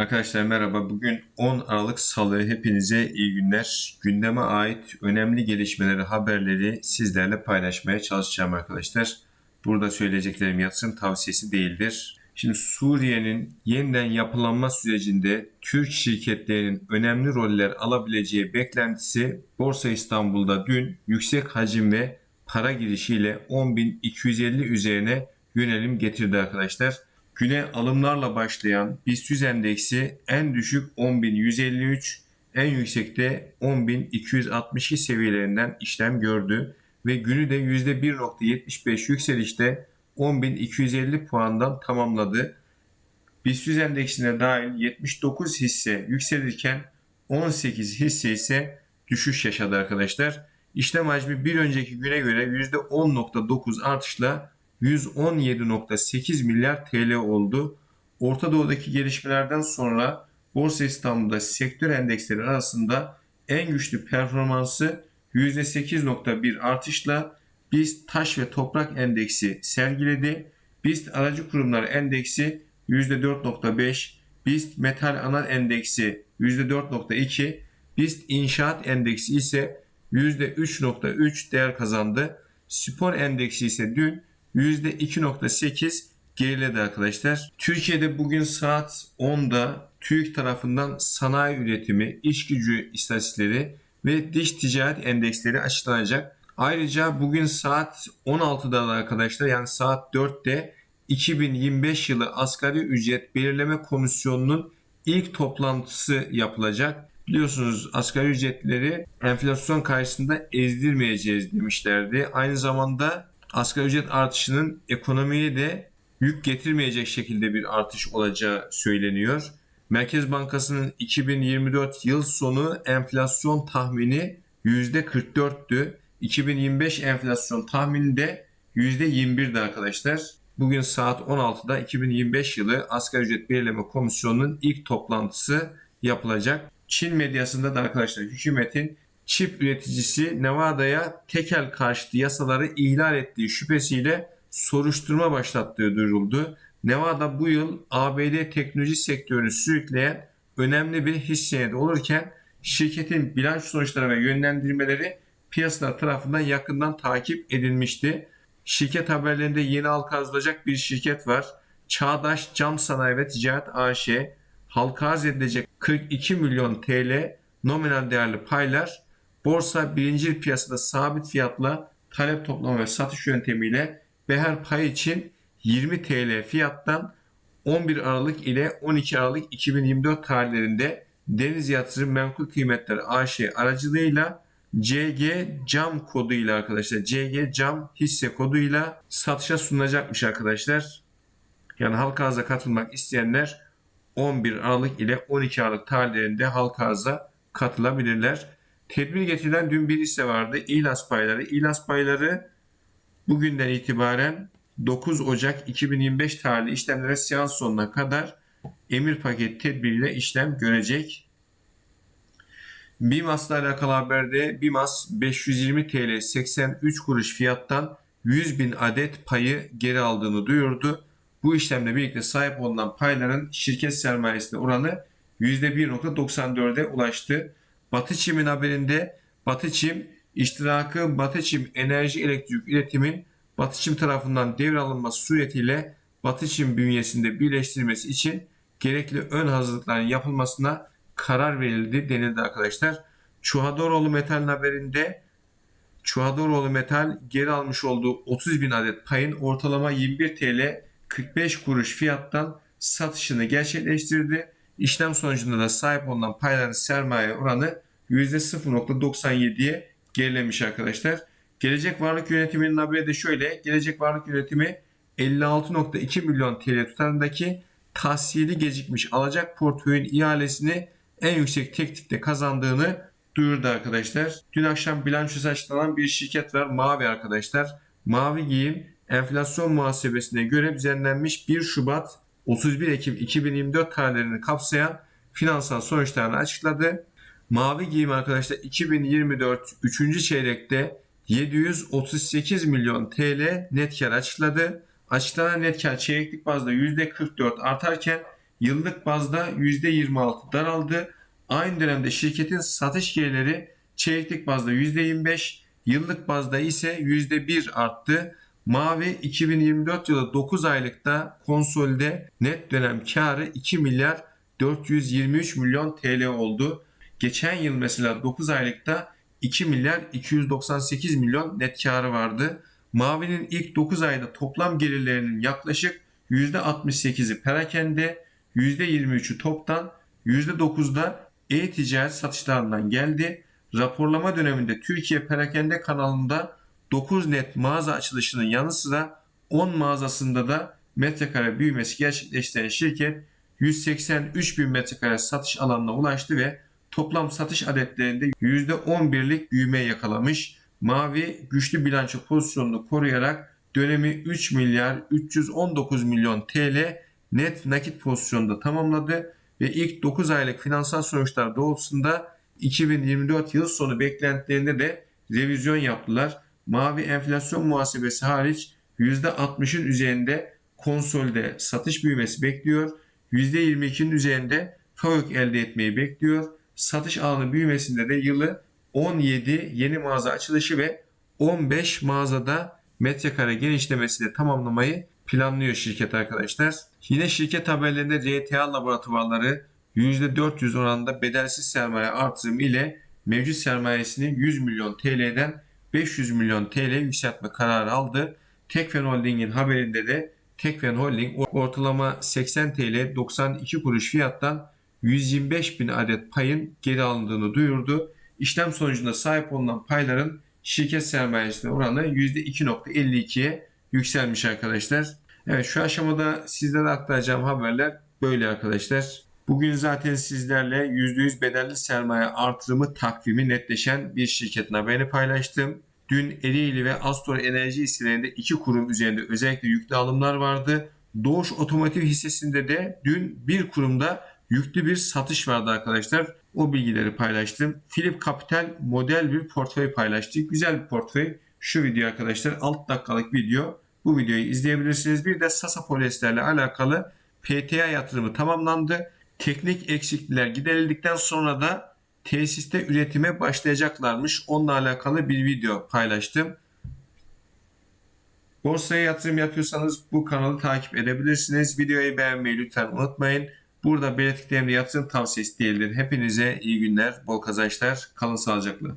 Arkadaşlar merhaba. Bugün 10 Aralık Salı. Hepinize iyi günler. Gündeme ait önemli gelişmeleri, haberleri sizlerle paylaşmaya çalışacağım arkadaşlar. Burada söyleyeceklerim yatırım tavsiyesi değildir. Şimdi Suriye'nin yeniden yapılanma sürecinde Türk şirketlerinin önemli roller alabileceği beklentisi Borsa İstanbul'da dün yüksek hacim ve para girişiyle 10.250 üzerine yönelim getirdi arkadaşlar. Güne alımlarla başlayan BIST 100 endeksi en düşük 10.153, en yüksekte 10.262 seviyelerinden işlem gördü ve günü de %1.75 yükselişte 10.250 puandan tamamladı. BIST 100 endeksine dahil 79 hisse yükselirken 18 hisse ise düşüş yaşadı arkadaşlar. İşlem hacmi bir önceki güne göre %10.9 artışla 117.8 milyar TL oldu. Orta Doğu'daki gelişmelerden sonra Borsa İstanbul'da sektör endeksleri arasında en güçlü performansı %8.1 artışla BIST Taş ve Toprak Endeksi sergiledi. BIST Aracı Kurumlar Endeksi %4.5, BIST Metal Ana Endeksi %4.2, BIST İnşaat Endeksi ise %3.3 değer kazandı. Spor Endeksi ise dün %2.8 geriledi arkadaşlar. Türkiye'de bugün saat 10'da TÜİK tarafından sanayi üretimi, iş gücü istatistikleri ve dış ticaret endeksleri açıklanacak. Ayrıca bugün saat 16'da da arkadaşlar yani saat 4'te 2025 yılı asgari ücret belirleme komisyonunun ilk toplantısı yapılacak. Biliyorsunuz asgari ücretleri enflasyon karşısında ezdirmeyeceğiz demişlerdi. Aynı zamanda asgari ücret artışının ekonomiye de yük getirmeyecek şekilde bir artış olacağı söyleniyor. Merkez Bankası'nın 2024 yıl sonu enflasyon tahmini %44'tü. 2025 enflasyon tahmini de %21'di arkadaşlar. Bugün saat 16'da 2025 yılı asgari ücret belirleme komisyonunun ilk toplantısı yapılacak. Çin medyasında da arkadaşlar hükümetin çip üreticisi Nevada'ya tekel karşıtı yasaları ihlal ettiği şüphesiyle soruşturma başlattığı duyuruldu. Nevada bu yıl ABD teknoloji sektörünü sürükleyen önemli bir hisse senedi olurken şirketin bilanço sonuçları ve yönlendirmeleri piyasalar tarafından yakından takip edilmişti. Şirket haberlerinde yeni halka arzulacak bir şirket var. Çağdaş Cam Sanayi ve Ticaret AŞ halka arz edilecek 42 milyon TL nominal değerli paylar borsa birinci piyasada sabit fiyatla talep toplama ve satış yöntemiyle beher pay için 20 TL fiyattan 11 Aralık ile 12 Aralık 2024 tarihlerinde Deniz Yatırım Menkul Kıymetler AŞ aracılığıyla CG Cam koduyla arkadaşlar CG Cam hisse koduyla satışa sunulacakmış arkadaşlar. Yani halka arıza katılmak isteyenler 11 Aralık ile 12 Aralık tarihlerinde halka arıza katılabilirler. Tedbir getirilen dün bir hisse vardı. İlas payları. İlas payları bugünden itibaren 9 Ocak 2025 tarihli işlemlere seans sonuna kadar emir paket tedbiriyle işlem görecek. BİMAS'la alakalı haberde BİMAS 520 TL 83 kuruş fiyattan 100 bin adet payı geri aldığını duyurdu. Bu işlemle birlikte sahip olunan payların şirket sermayesine oranı %1.94'e ulaştı. Batı Çim'in haberinde Batı Çim iştirakı Batı Çim Enerji Elektrik Üretim'in Batı Çim tarafından devralınması suretiyle Batı Çim bünyesinde birleştirilmesi için gerekli ön hazırlıkların yapılmasına karar verildi denildi arkadaşlar. Çuhadoroğlu Metal'in haberinde Çuhadoroğlu Metal geri almış olduğu 30 bin adet payın ortalama 21 TL 45 kuruş fiyattan satışını gerçekleştirdi. İşlem sonucunda da sahip olunan payların sermaye oranı %0.97'ye gerilemiş arkadaşlar. Gelecek Varlık Yönetimi'nin haberi de şöyle. Gelecek Varlık Yönetimi 56.2 milyon TL tutarındaki tahsili gecikmiş alacak portföyün ihalesini en yüksek teklifte kazandığını duyurdu arkadaşlar. Dün akşam bilançosu açıklanan bir şirket var. Mavi arkadaşlar. Mavi Giyim enflasyon muhasebesine göre düzenlenmiş 1 Şubat 31 Ekim 2024 tarihlerini kapsayan finansal sonuçlarını açıkladı. Mavi Giyim arkadaşlar 2024 3. çeyrekte 738 milyon TL net kar açıkladı. Açıklanan net kar çeyreklik bazda %44 artarken yıllık bazda %26 daraldı. Aynı dönemde şirketin satış gelirleri çeyreklik bazda %25, yıllık bazda ise %1 arttı. Mavi 2024 yılı 9 aylıkta konsolde net dönem karı 2 milyar 423 milyon TL oldu. Geçen yıl mesela 9 aylıkta 2 milyar 298 milyon net karı vardı. Mavi'nin ilk 9 ayda toplam gelirlerinin yaklaşık %68'i perakende, %23'ü toptan, %9'da e-ticaret satışlarından geldi. Raporlama döneminde Türkiye Perakende kanalında 9 net mağaza açılışının yanı sıra 10 mağazasında da metrekare büyümesi gerçekleştiren şirket 183 bin metrekare satış alanına ulaştı ve toplam satış adetlerinde %11'lik büyüme yakalamış. Mavi güçlü bilanço pozisyonunu koruyarak dönemi 3 milyar 319 milyon TL net nakit pozisyonda tamamladı ve ilk 9 aylık finansal sonuçlar doğrultusunda 2024 yıl sonu beklentilerinde de revizyon yaptılar. Mavi enflasyon muhasebesi hariç %60'ın üzerinde konsolde satış büyümesi bekliyor. %22'nin üzerinde FAVÖK elde etmeyi bekliyor. Satış alanı büyümesinde de yılı 17 yeni mağaza açılışı ve 15 mağazada metrekare genişlemesiyle tamamlamayı planlıyor şirket arkadaşlar. Yine şirket haberlerinde RTA laboratuvarları %400 oranında bedelsiz sermaye artırımı ile mevcut sermayesini 100 milyon TL'den 500 milyon TL yükseltme kararı aldı. Tekfen Holding'in haberinde de Tekfen Holding ortalama 80 TL 92 kuruş fiyattan 125 bin adet payın geri alındığını duyurdu. İşlem sonucunda sahip olunan payların şirket sermayesine oranı %2.52'ye yükselmiş arkadaşlar. Evet şu aşamada sizlere aktaracağım haberler böyle arkadaşlar. Bugün zaten sizlerle %100 bedelli sermaye artırımı takvimi netleşen bir şirketin haberini paylaştım. Dün Ereğli ve Astor Enerji hisselerinde iki kurum üzerinde özellikle yüklü alımlar vardı. Doğuş Otomotiv hissesinde de dün bir kurumda yüklü bir satış vardı arkadaşlar. O bilgileri paylaştım. Philip Capital model bir portföy paylaştık. Güzel bir portföy. Şu video arkadaşlar 6 dakikalık video. Bu videoyu izleyebilirsiniz. Bir de Sasa Polyester'le alakalı PTA yatırımı tamamlandı. Teknik eksiklikler giderildikten sonra da tesiste üretime başlayacaklarmış. Onunla alakalı bir video paylaştım. Borsaya yatırım yapıyorsanız bu kanalı takip edebilirsiniz. Videoyu beğenmeyi lütfen unutmayın. Burada belirttiklerimde yatırım tavsiyesi değildir. Hepinize iyi günler, bol kazançlar, kalın sağlıcakla.